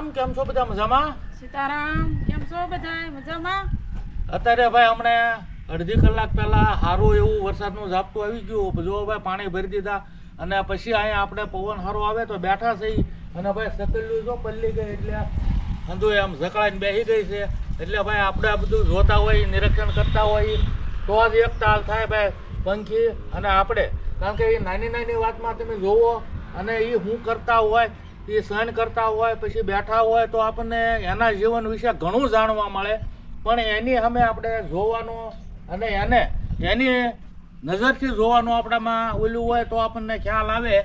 સીતારામ કેમ છો બધા મજામાં? સીતારામ કેમ છો બધા મજામાં? અત્યારે ભાઈ હમણે અડધી કલાક પહેલા સારું એવું વરસાદનું ઝાપટું આવી ગયું. જો ભાઈ પાણી ભરી દીધા. અને પછી અહીંયા આપણે પવન સારો આવે તો બેઠા થઈ અને ભાઈ સકલ્યું જો પલ્લી ગઈ એટલે હંધુ આમ ઝકડાઈને બેસી ગઈ છે. એટલે ભાઈ આપણે આ બધું જોતા હોય નિરીક્ષણ કરતા હોય તો જ એક તાલ થાય ભાઈ પંખી અને આપણે. કારણ કે એ નાની નાની વાતમાં તમે જોવો અને એ શું કરતા હોય એ સહન કરતા હોય, પછી બેઠા હોય તો આપણને એના જીવન વિશે ઘણું જાણવા મળે. પણ એની અમે આપણે જોવાનું અને એને, એની નજરથી જોવાનું આપણામાં ઓલું હોય તો આપણને ખ્યાલ આવે.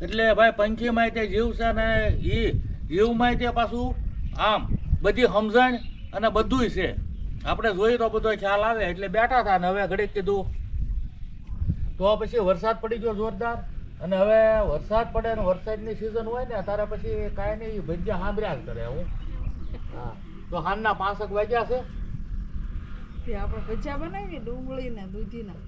એટલે ભાઈ પંખીમાં તે જીવ છે ને એ જીવમાં તે પાછું આમ બધી સમજણ અને બધુંય છે. આપણે જોઈએ તો બધો ખ્યાલ આવે. એટલે બેઠા હતા ને હવે ઘડીક કીધું. તો પછી વરસાદ પડી ગયો જોરદાર. અને હવે વરસાદ પડે ને વરસાદની સિઝન હોય ને ત્યારે પછી કાંઈ નહીં ભજીયા સાંભળ્યા કરે હું. હા. તો હાનના પાંસઠ વાગ્યા છે. તે આપણે ભજીયા બનાવીએ ડુંગળી ને દૂધીના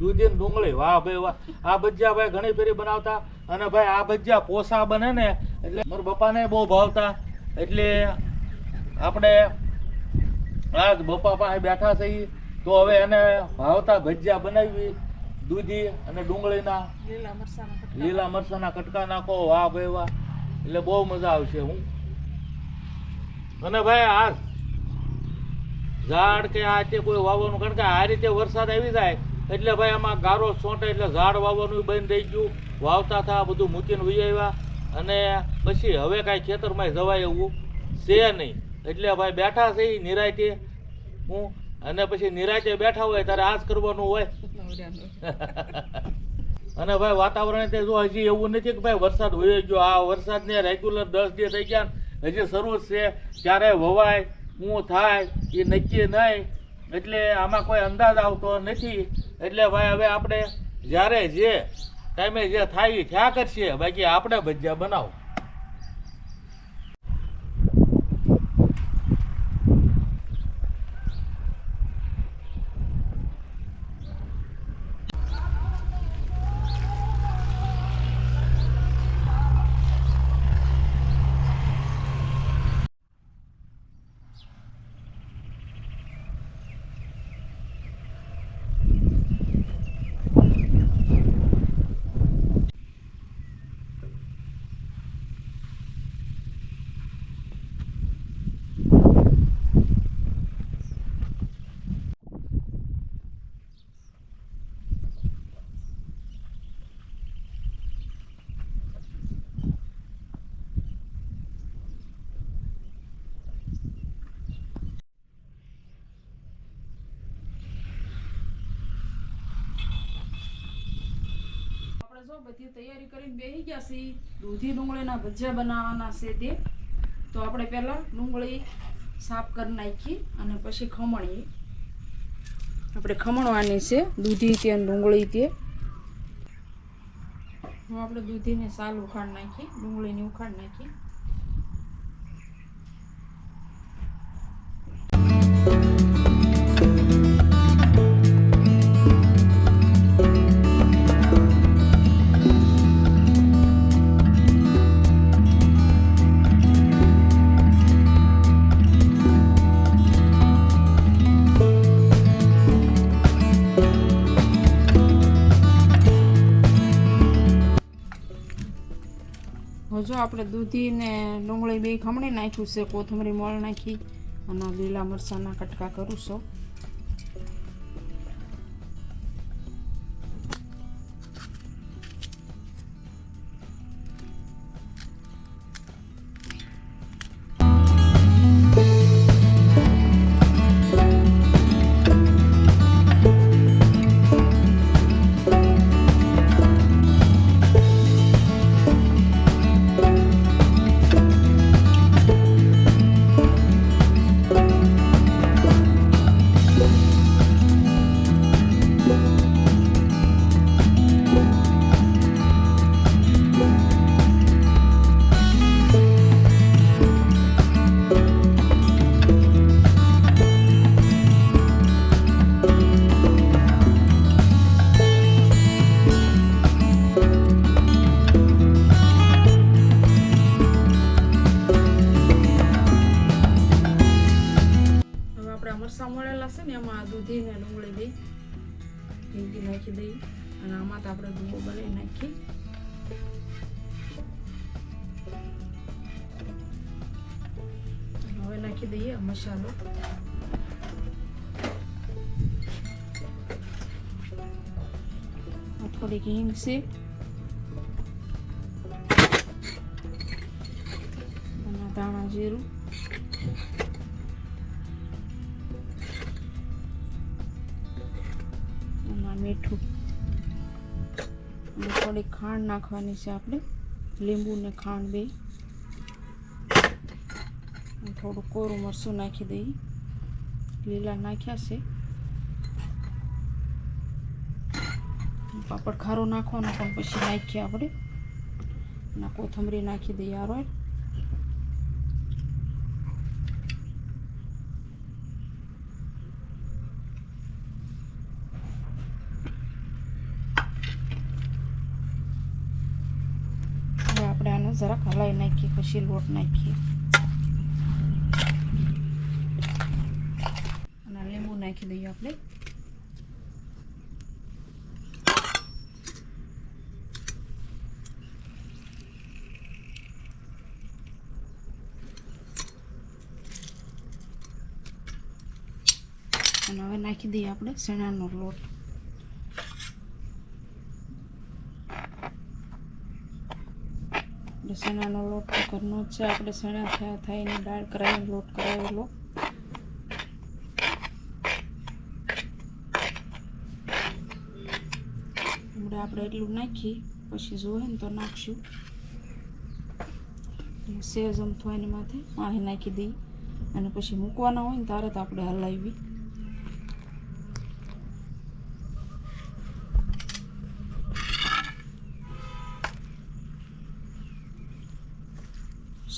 દૂધી ને ડુંગળી? વાહ ભાઈ વાહ. આ ભજીયા ભાઈ ઘણી ફેરી બનાવતા. અને ભાઈ આ ભજીયા પોસા બને ને એટલે મારા પપ્પાને બહુ ભાવતા. એટલે આપણે આજ બપા પાસે બેઠા થઈ તો હવે એને ભાવતા ભજીયા બનાવી. દૂધી અને ડુંગળીના લીલા મરચાના કટકા. નાખો વાહ ભાઈ વાહ. એટલે બહુ મજા આવશે હું. અને ભાઈ આ ઝાડ કે આ તે કોઈ વાવવાનું કારણ કે આ રીતે વરસાદ આવી જાય એટલે ભાઈ આમાં ગારો છોંટે એટલે ઝાડ વાવવાનું બંધ થઈ ગયું. વાવતા થા બધું મૂકીને વહી આવ્યા. અને પછી હવે કાંઈ ખેતરમાં જવાય એવું છે નહીં. એટલે ભાઈ બેઠા છે નિરાયતે. હું અને પછી નિરાયતે બેઠા હોય ત્યારે આ જ કરવાનું હોય. અને ભાઈ વાતાવરણ તે જો હજી એવું નથી કે ભાઈ વરસાદ હોય ગયો, આ વરસાદ ને રેગ્યુલર દસ દિવસ થઈ ગયા હજી શરૂ જ છે. ક્યારે વવાય શું થાય, એ નક્કી નહીં. એટલે આમાં કોઈ અંદાજ આવતો નથી. એટલે ભાઈ હવે આપણે જ્યારે જે ટાઈમે જે થાય એ થયા કરશે. બાકી આપણે ભજીયા બનાવો. જો બધી તૈયારી કરીને બેસી ગયા છીએ. દૂધી ડુંગળીના ભજીયા બનાવવાના છે તે. તો આપણે પહેલાં ડુંગળી સાફ કરી નાખી અને પછી ખમણીએ. આપણે ખમણવાની છે, દૂધી તે ડુંગળી તે. હું આપણે દૂધીને સાલ ઉખાડ નાખી, ડુંગળીને ઉખાડ નાખી. જો આપણે દૂધી ને ડુંગળી બે ખમણી નાખ્યું છે, કોથમરી મોળ નાખી અને લીલા મરચાંના કટકા કરું છું. એમાં દૂધી ને ડુંગળી દઈ ભીંડી નાખી દઈ, અને આમાં તો આપણે ડુંગો બનાવી નાખી હવે નાખી દઈએ આ મસાલો. આ થોડીક હિંગ છે. ધાણા જીરું. મીઠું. અને થોડી ખાંડ નાખવાની છે આપણે. લીંબુ ને ખાંડ બે. થોડું કોરું મરચું નાખી દઈએ. લીલા નાખ્યા છે. પાપડ ખારો નાખવાનો પણ પછી નાખીએ આપણે. કોથમરી નાખી દઈએ આ રોય હવે આપણે આને જરાક હલાવી નાખીએ પછી લોટ નાખીએ અને લીંબુ નાખી દઈએ આપણે અને હવે નાખી દઈએ આપણે ચણાનો લોટ ચણાનો લોટ ઘરનો જ છે. આપણે ચણા થયા થઈને દાળ કરાવીને લોટ કરાવેલો હમણાં આપણે એટલું નાખી, પછી જોઈએ ને તો નાખશું. સેજ અમથું એની માથે પાણી નાખી દઈએ. અને પછી મૂકવાના હોય ને ત્યારે તો આપણે હલાવી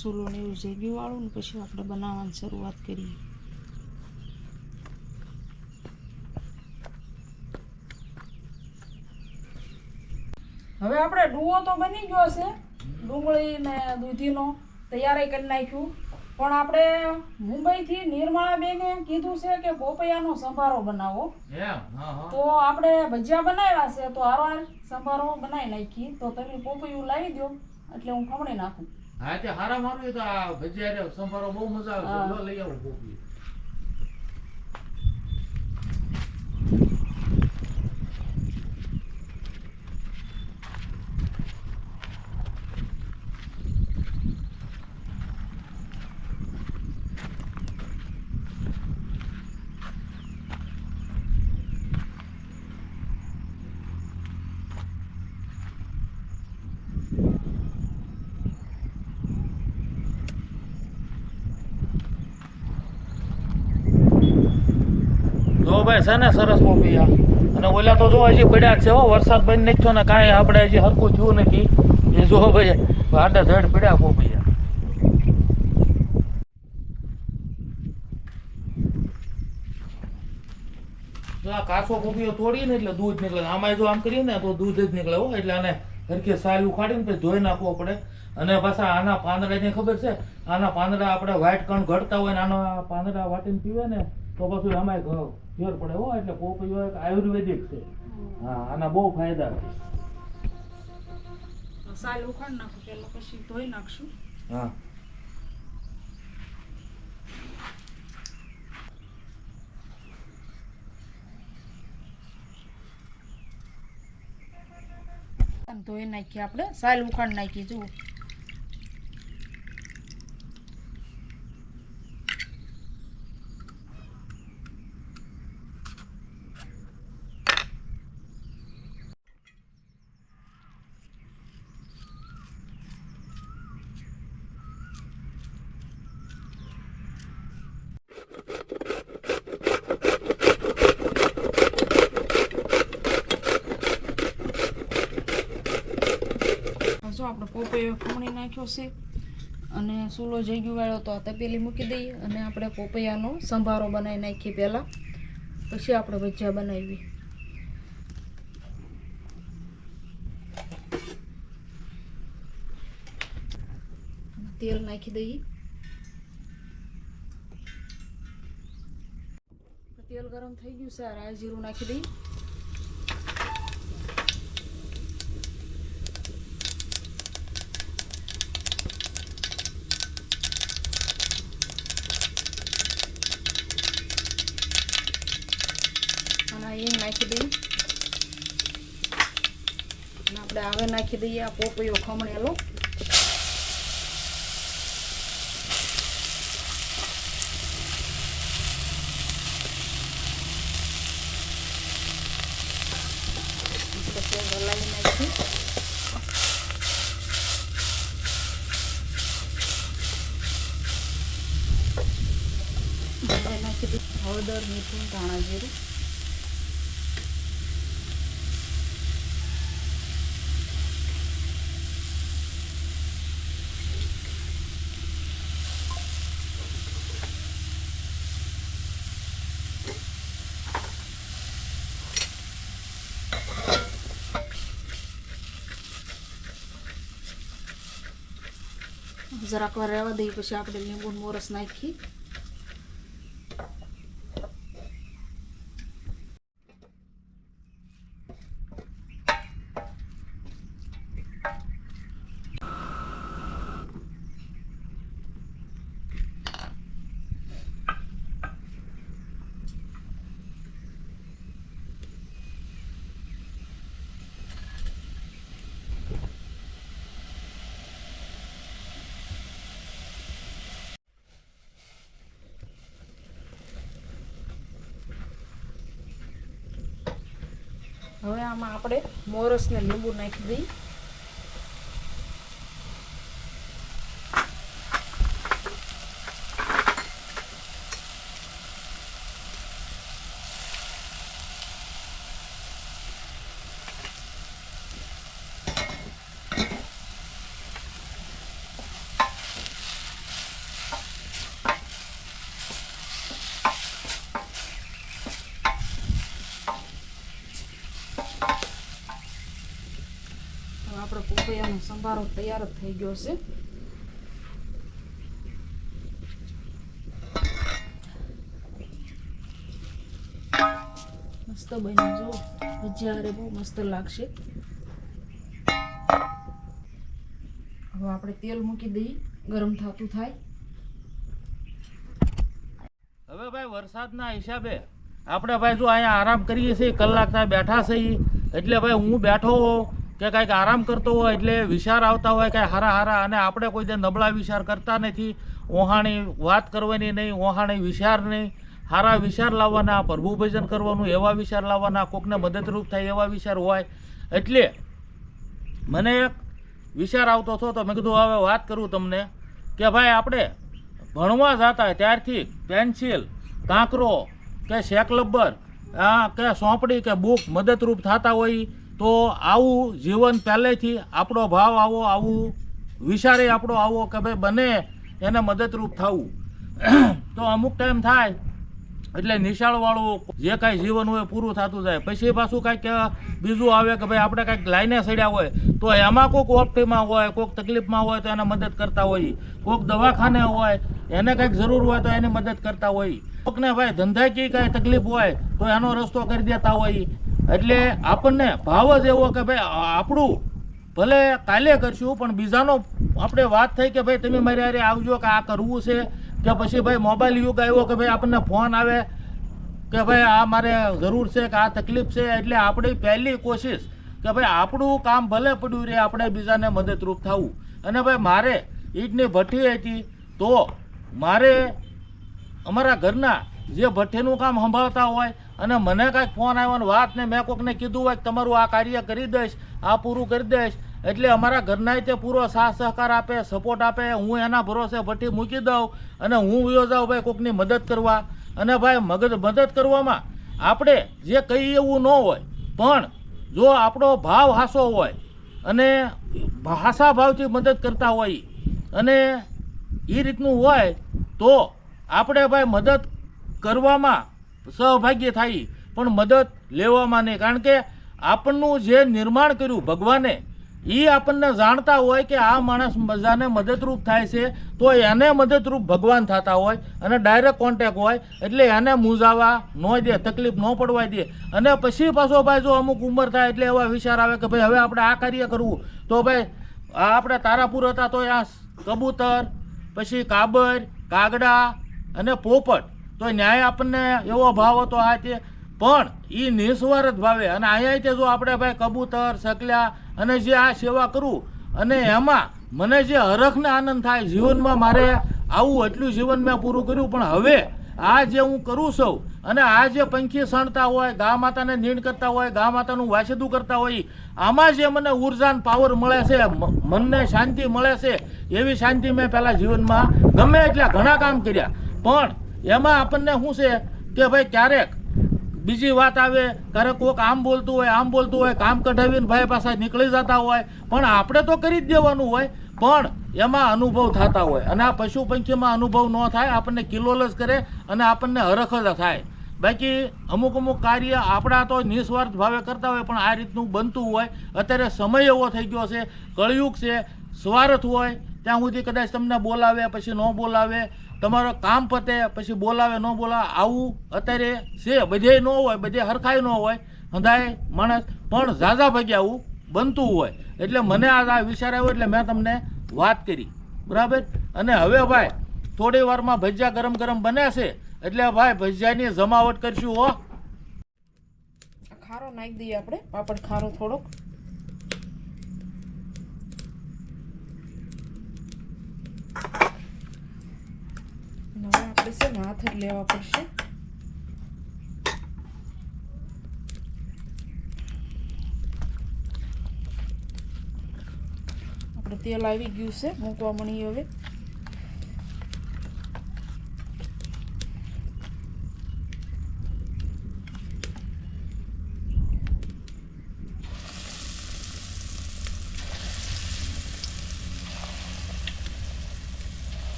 સૂલો ને એવું જેગી વાળું ને પછી આપણે બનાવવાની શરૂઆત કરીએ. હવે આપણે ડુઓ તો બની ગયો છે ડુંગળી ને દૂધીનો તૈયારી કરી નાખ્યું. પણ આપણે મુંબઈથી નિર્મળા બેને કીધું છે કે પોપૈયાનો સંભારો બનાવો. એમ હા હા. તો આપણે ભજીયા બનાવ્યા છે તો હારો સંભારો બનાવી નાખી. તો તમે પોપૈયું લાવી દો એટલે હું ખમણી નાખું. હા તે હારા મારું તો આ ભજીયા સંભારો બહુ મજા આવે લઈ આવું કોપી ભાઈ છે ને સરસ પોપિયા અને ઓલા તો જો હજી પડ્યા છે હો, વરસાદ બંધ નથી થયો ને કાંઈ આપણે હજી હરકું થયું નથી. એ જો ભાઈ આડા ધડ પડ્યા આ કાચો પોપિયો તોડીએ ને એટલે દૂધ નીકળે. આમાં જો આમ કરીએ ને તો દૂધ જ નીકળે હો, એટલે આને હરખી સાલ ઉખાડીને પછી ધોઈ નાખવો પડે. અને પાછા આના પાંદડાની ખબર છે? આના પાંદડા આપણે વ્હાઈટ કણ ઘડતા હોય ને આના પાંદડા વાટીને પીવે ને, તો પછી આમાં ફેર પડે હો એટલે પોપૈયો એક આયુર્વેદિક છે. હા. આના બહુ ફાયદા છે. સાલ ઉખાડ નાખું પેલા પછી ધોઈ નાખશું. હા. ધોઈ નાખીએ આપણે સાલ ઉખાડ નાખી જુઓ જો આપણે પોપૈયો ફૂણી નાખ્યો છે અને સૂલો જગ્યું વાળો તો આ તપેલી મૂકી દઈએ અને આપણે પોપૈયાનો સંભારો બનાવી નાખીએ પહેલાં. પછી આપણે ભજીયા બનાવીએ. તેલ નાખી દઈએ. તેલ ગરમ થઈ ગયું છે રાઈ જીરું નાખી દઈ અને હિંગ નાખી દઈ અને આપણે હવે નાખી દઈએ આ પોપૈયો ખમણેલો પછી હલાવી નાખી હવે નાખી દઈ હળદર મીઠું ધાણા જીરું જરાક વાર રહેવા દઈએ પછી આપણે લીંબુ મોરસ હવે આમાં આપણે મોરસને લીંબુ નાખી દઈએ. હવે આપણો પપૈયાનો સંભારો તૈયાર જ થઈ ગયો છે. મસ્ત બન્યું જો જ્યારે બહુ મસ્ત લાગશે. હવે આપણે તેલ મૂકી દઈએ, ગરમ થતું થાય. હવે ભાઈ વરસાદના હિસાબે આપણે ભાઈ જો અહીંયા આરામ કરીએ છીએ, કલાક ત્યાં બેઠા છીએ. એટલે ભાઈ હું બેઠો કે કાંઈક આરામ કરતો હોય એટલે વિચાર આવતા હોય કાંઈ હારા હારા, અને આપણે કોઈ દે નબળા વિચાર કરતા નથી. ઓહાણી વાત કરવાની નહીં ઓહાણી વિચાર નહીં. સારા વિચાર લાવવાના પ્રભુ ભજન કરવાનું, એવા વિચાર લાવવાના, કોકને મદદરૂપ થાય એવા વિચાર હોય. એટલે મને એક વિચાર આવતો હતો તો મેં કીધું હવે વાત કરું તમને કે ભાઈ આપણે ભણવા જતા ત્યારથી પેન્સિલ, કાંકરો, કે શેકલબ્બર કે સોંપડી કે બુક મદદરૂપ થતા હોય તો આવું જીવન પહેલેથી આપણો ભાવ આવો, આવું વિચારે આપણો આવો કે ભાઈ બને એને મદદરૂપ થવું. તો અમુક ટાઈમ થાય એટલે નિશાળવાળું જે કાંઈ જીવન હોય પૂરું થતું જાય. પછી પાછું કાંઈક બીજું આવે કે ભાઈ આપણે કાંઈક લાઈને સડ્યા હોય, તો એમાં કોઈક ઓપ્ટીમાં હોય, કોઈક તકલીફમાં હોય તો એને મદદ કરતા હોય. કોઈક દવાખાને હોય, એને કાંઈક જરૂર હોય તો એની મદદ કરતા હોય. કોઈકને ભાઈ ધંધાકીય કાંઈ તકલીફ હોય તો એનો રસ્તો કરી દેતા હોય. એટલે આપણને ભાવ જ એવો કે ભાઈ આપણું ભલે કાલે કરશું, પણ બીજાનો આપણે વાત થઈ કે ભાઈ, તમે મારી હારે આવજો કે આ કરવું છે. કે પછી ભાઈ મોબાઈલ યુગ આવ્યો કે ભાઈ, આપણને ફોન આવે કે ભાઈ, આ મારે જરૂર છે કે આ તકલીફ છે. એટલે આપણી પહેલી કોશિશ કે ભાઈ, આપણું કામ ભલે પડ્યું રહે, આપણે બીજાને મદદરૂપ થવું. અને ભાઈ, મારે ઈટની ભઠ્ઠી હતી, તો મારે અમારા ઘરના જે ભઠ્ઠીનું કામ સંભાળતા હોય અને મને કાંઈક ફોન આવ્યો ને વાત ને મેં કોકને કીધું હોય કે તમારું આ કાર્ય કરી દઈશ, આ પૂરું કરી દઈશ, એટલે અમારા ઘરના તે પૂરો સાથ સહકાર આપે સપોર્ટ આપે, હું એના ભરોસે ભઠ્ઠી મૂકી દઉં અને હું વયો જાઉં ભાઈ કોકની મદદ કરવા. અને ભાઈ, મગજ મદદ કરવામાં આપણે જે કહીએ એવું ન હોય, પણ જો આપણો ભાવ હાસો હોય અને હાસા ભાવથી મદદ કરતા હોય અને એ રીતનું હોય તો આપણે ભાઈ મદદ કરવામાં સહભાગી થાય, પણ મદદ લેવામાં નહીં. કારણ કે આપણનું જે નિર્માણ કર્યું ભગવાને એ આપણને જાણતા હોય કે આ માણસ બધાને મદદરૂપ થાય છે, તો એને મદદરૂપ ભગવાન થતા હોય અને ડાયરેક્ટ કોન્ટેક હોય, એટલે એને મૂંઝાવા ન દે, તકલીફ ન પડવા દે. અને પછી પાછો ભાઈ જો અમુક ઉંમર થાય એટલે એવા વિચાર આવે કે ભાઈ હવે આપણે આ કાર્ય કરવું. તો ભાઈ આપણે તારાપુર હતા તો આ કબૂતર, પછી કાબર, કાગડા અને પોપટ તો ન્યાય આપણને એવો ભાવ હતો આ તે. પણ એ નિસ્વાર્થ ભાવે. અને અહીંયા તે જો આપણે ભાઈ કબૂતર, સકલ્યા અને જે આ સેવા કરું, અને એમાં મને જે હરખને આનંદ થાય જીવનમાં મારે આવું એટલું જીવન મેં પૂરું કર્યું, પણ હવે આ જે હું કરું છું અને આ જે પંખી સણતા હોય, ગા માતાને નીણ કરતા હોય, ગા માતાનું વાસેદું કરતા હોય, આમાં જે મને ઉર્જાન પાવર મળે છે મનને શાંતિ મળે છે, એવી શાંતિ મેં પહેલાં જીવનમાં ગમે એટલા ઘણા કામ કર્યા. પણ એમાં આપણને શું છે કે ભાઈ ક્યારેક બીજી વાત આવે, ક્યારેક કોક આમ બોલતું હોય, આમ બોલતું હોય, કામ કઢાવીને ભાઈ પાસે નીકળી જતા હોય. પણ આપણે તો કરી જ દેવાનું હોય, પણ એમાં અનુભવ થતા હોય. અને આ પશુ પંખીમાં અનુભવ ન થાય, આપણને કિલોલ કરે અને આપણને હરખ જ થાય. બાકી અમુક અમુક કાર્ય આપણા તો નિસ્વાર્થ ભાવે કરતા હોય, પણ આ રીતનું બનતું હોય. અત્યારે સમય એવો થઈ ગયો છે, કળયુગ છે, સ્વાર્થ હોય. ત્યાં સુધી કદાચ તમને બોલાવે, પછી ન બોલાવે. તમારો કામ પતે, પછી બોલાવે, ન બોલાવે, આવું અત્યારે છે. બધે ન હોય બધે હરખાય ન હોય, હંધાય માણસ. પણ ઝાઝા ભાગે આવું બનતું હોય. એટલે મને આ વિચાર આવ્યો, એટલે મેં તમને વાત કરી. બરાબર? અને હવે ભાઈ, થોડી વારમાં ભજીયા ગરમ ગરમ બન્યા છે. એટલે ભાઈ, ભજીયાની જમાવટ કરશું હો. ખારો નાખી દઈએ આપણે. પાપડ ખારો થોડોક. અને હવે આપણે છે ને હાથ જ લેવા પડશે. આપણે તેલ આવી ગયું છે, મૂકવા મળી હવે.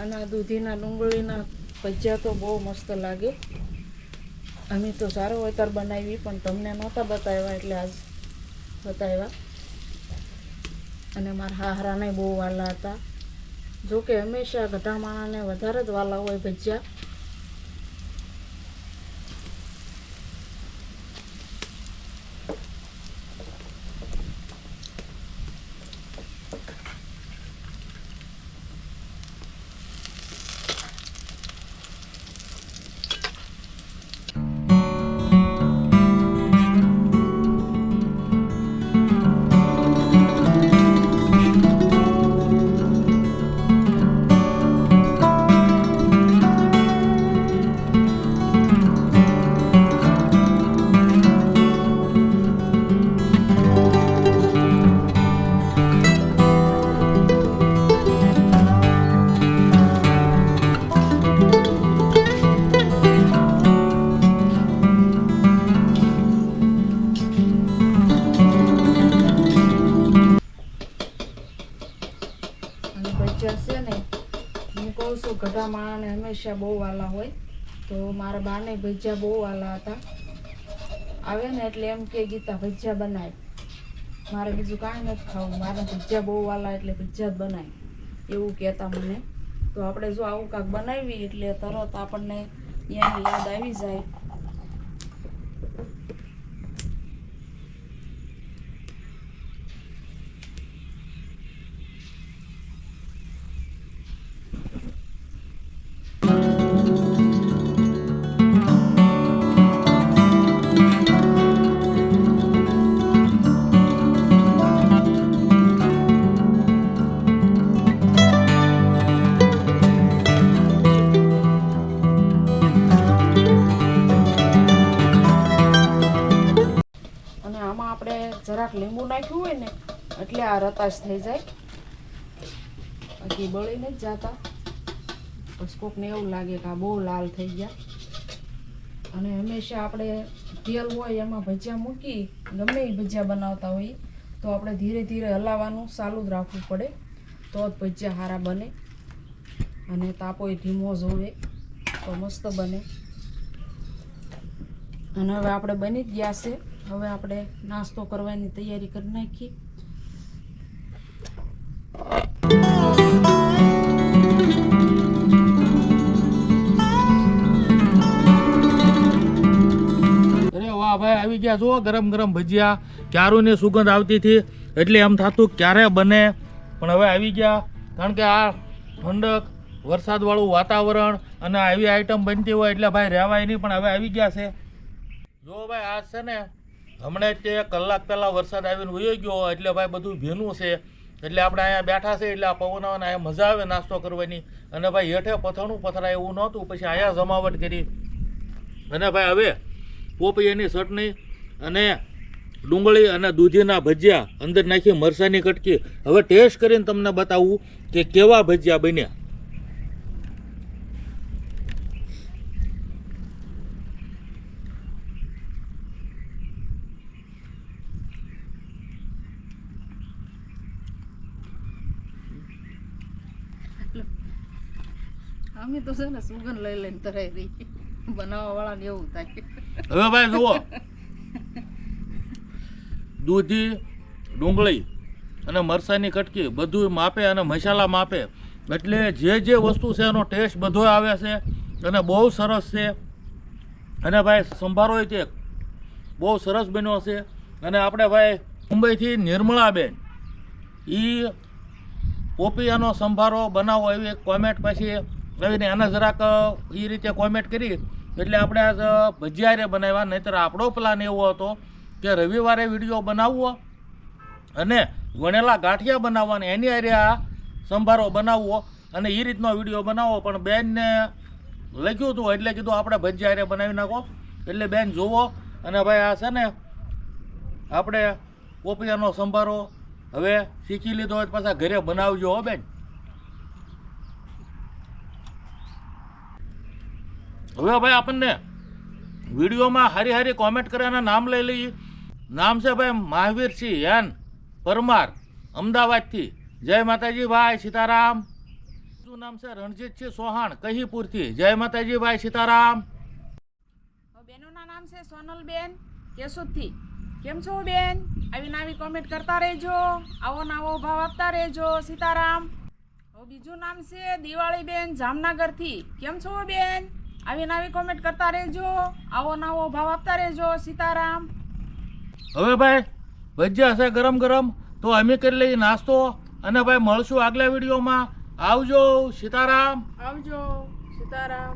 અને આ દૂધીના ડુંગળીના ભજીયા તો બહુ મસ્ત લાગે. અમે તો સારો વેતર બનાવી, પણ તમને નહોતા બતાવ્યા એટલે આજ બતાવ્યા. અને મારા હાહરાને બહુ વાલા હતા. જો કે હંમેશા ગધા માણાને વધારે જ વાલા હોય ભજીયા. કહું ગધા માણાને હંમેશા બહુ વાલા હોય. તો મારા બાને ભજીયા બહુ વાલા હતા. આવે ને એટલે એમ કે ગીતા, ભજીયા બનાય. મારે બીજું કાંઈ નથી ખાવું. મારે ભજીયા બહુ વાલા એટલે ભજીયા જ બનાય. એવું કહેતા મને. તો આપણે જો આવું કાંક બનાવી એટલે તરત આપણને ત્યાંની યાદ આવી જાય. રતાશ થઈ જાય. બાકી બળીને જ જાતા. પછી કોકને એવું લાગે કે આ બહુ લાલ થઈ ગયા. અને હંમેશા આપણે તેલ હોય એમાં ભજીયા મૂકી, ગમે એ ભજીયા બનાવતા હોઈએ, તો આપણે ધીરે ધીરે હલાવવાનું ચાલુ જ રાખવું પડે. તો જ ભજીયા સારા બને. અને તાપો એ ધીમો હોય તો મસ્ત બને. અને હવે આપણે બની જ ગયા છે. હવે આપણે નાસ્તો કરવાની તૈયારી કરી નાખીએ. ભાઈ આવી ગયા જુઓ ગરમ ગરમ ભજીયા. ક્યારુની સુગંધ આવતી હતી, એટલે એમ થતું ક્યારે બને. પણ હવે આવી ગયા. કારણ કે આ ઠંડક, વરસાદવાળું વાતાવરણ અને આવી આઈટમ બનતી હોય એટલે ભાઈ રહેવાય નહીં, પણ હવે આવી ગયા છે. જો ભાઈ આ છે ને, હમણાં જ તે કલાક પહેલાં વરસાદ આવીને વયો ગયો એટલે ભાઈ બધું ભીનું છે. એટલે આપણે અહીંયા બેઠા છે, એટલે આ પવન અહીંયા મજા આવે નાસ્તો કરવાની. અને ભાઈ હેઠે પથણું પથરાય એવું નહોતું, પછી અહીંયા જમાવટ કરી. અને ભાઈ હવે પોપૈયાની ચટણી અને ડુંગળી અને દૂધીના ભજીયા અંદર નાખી મરસાની કટકી. હવે ટેસ્ટ કરીને તમને બતાવું કે કેવા ભજીયા બન્યા. અમે તો છે ને સુગંધ લઈ લઈને તરાઈ રહી બનાવવા વાળાને એવું થાય. હવે ભાઈ જુઓ. દૂધી, ડુંગળી અને મરસાની કટકી બધું માપે અને મસાલા માપે. એટલે જે જે વસ્તુ છે એનો ટેસ્ટ બધો આવે છે અને બહુ સરસ છે. અને ભાઈ સંભારો તે બહુ સરસ બન્યો છે. અને આપણે ભાઈ મુંબઈથી નિર્મળાબેન એ પોપિયાનો સંભારો બનાવો એવી કોમેન્ટ પછી આવીને એને જરાક એ રીતે કોમેન્ટ કરી. એટલે આપણે આજ ભજીયારે બનાવ્યા, નહીંતર આપણો પ્લાન એવો હતો કે રવિવારે વીડિયો બનાવવો અને વણેલા ગાંઠિયા બનાવવાને, એની હારે આ સંભારો બનાવવો અને એ રીતનો વીડિયો બનાવવો. પણ બેનને લખ્યું હતું, એટલે કીધું આપણે ભજીયારે બનાવી નાખો. એટલે બેન જુઓ અને ભાઈ આ છે ને, આપણે પોપિયાનો સંભારો હવે શીખી લીધો હોય પાછા ઘરે બનાવજો હો બેન. હવે ભાઈ આપણને વિડીયોમાં હારી હારી કોમેન્ટ કર્યાના નામ લઈ લઈએ. નામ છે ભાઈ મહાવીરસિંહ યાન પરમાર, અમદાવાદથી. જય માતાજી, ભાઈ સીતારામ. શું નામ છે રણજીતસિંહ સોહાણ કહીપુરથી. જય માતાજી, ભાઈ સીતારામ. બેનોના નામ છે સોનલબેન કેશુદથી. કેમ છો બેન? આવી નાવી કોમેન્ટ કરતા રહેજો. આવો નાવો ભાવ આપતા રહેજો, સીતારામ. બીજું નામ છે દિવાળીબેન જામનગરથી. કેમ છો બેન? આવીને નાવી કોમેન્ટ કરતા રહેજો. આવો નવો ભાવ આપતા રહેજો સીતારામ. હવે ભાઈ ભજીયા હશે ગરમ ગરમ તો અમે કરી લઈએ નાસ્તો અને ભાઈ મળશું આગલા વિડીયોમાં. આવજો સીતારામ. આવજો સીતારામ.